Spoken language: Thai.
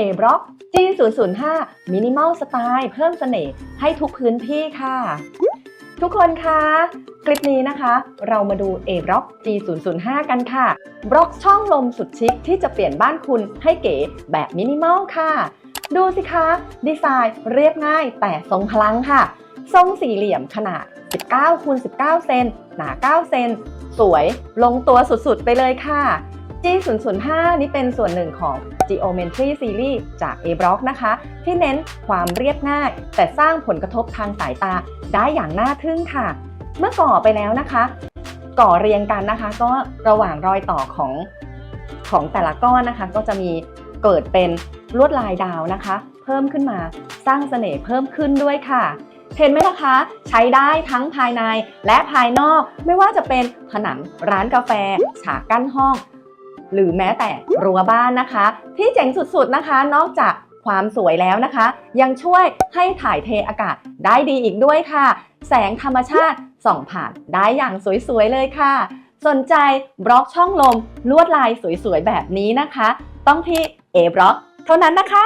A Block G005 Minimal Style เพิ่มเสน่ห์ให้ทุกพื้นที่ค่ะ ทุกคนคะคลิปนี้นะคะ เรามาดู A Block G005 กันค่ะบล็อกช่องลมสุดชิคที่จะเปลี่ยนบ้านคุณให้เก๋แบบมินิมอลค่ะ ดูสิคะ ดีไซน์เรียบง่ายแต่ทรงพลังค่ะ ทรงสี่เหลี่ยมขนาด 19คูณ19 เซนหนา 9 เซน สวยลงตัวสุดๆ ไปเลยค่ะ G005 นี่เป็นส่วนหนึ่งของ Geometry Series จาก A Block นะคะ ที่เน้นความเรียบง่าย แต่สร้างผลกระทบทางสายตาได้อย่างน่าทึ่งค่ะ เมื่อก่อไปแล้วนะคะ ก่อเรียงกันนะคะ ก็ระหว่างรอยต่อของของแต่ละก้อนนะคะ ก็จะมีเกิดเป็นลวดลายดาวนะคะ เพิ่มขึ้นมาสร้างเสน่ห์เพิ่มขึ้นด้วยค่ะเห็นไหมล่ะคะ ใช้ได้ทั้งภายในและภายนอก ไม่ว่าจะเป็นผนังร้านกาแฟ ฉากกั้นห้อง หรือแม้แต่รั้วบ้านนะคะ ที่เจ๋งสุดๆนะคะ นอกจากความสวยแล้วนะคะ ยังช่วยให้ถ่ายเทอากาศได้ดีอีกด้วยค่ะ แสงธรรมชาติส่องผ่านได้อย่างสวยๆเลยค่ะ สนใจบล็อกช่องลมลวดลายสวยๆแบบนี้นะคะ ต้องที่ A บล็อกเท่านั้นนะคะ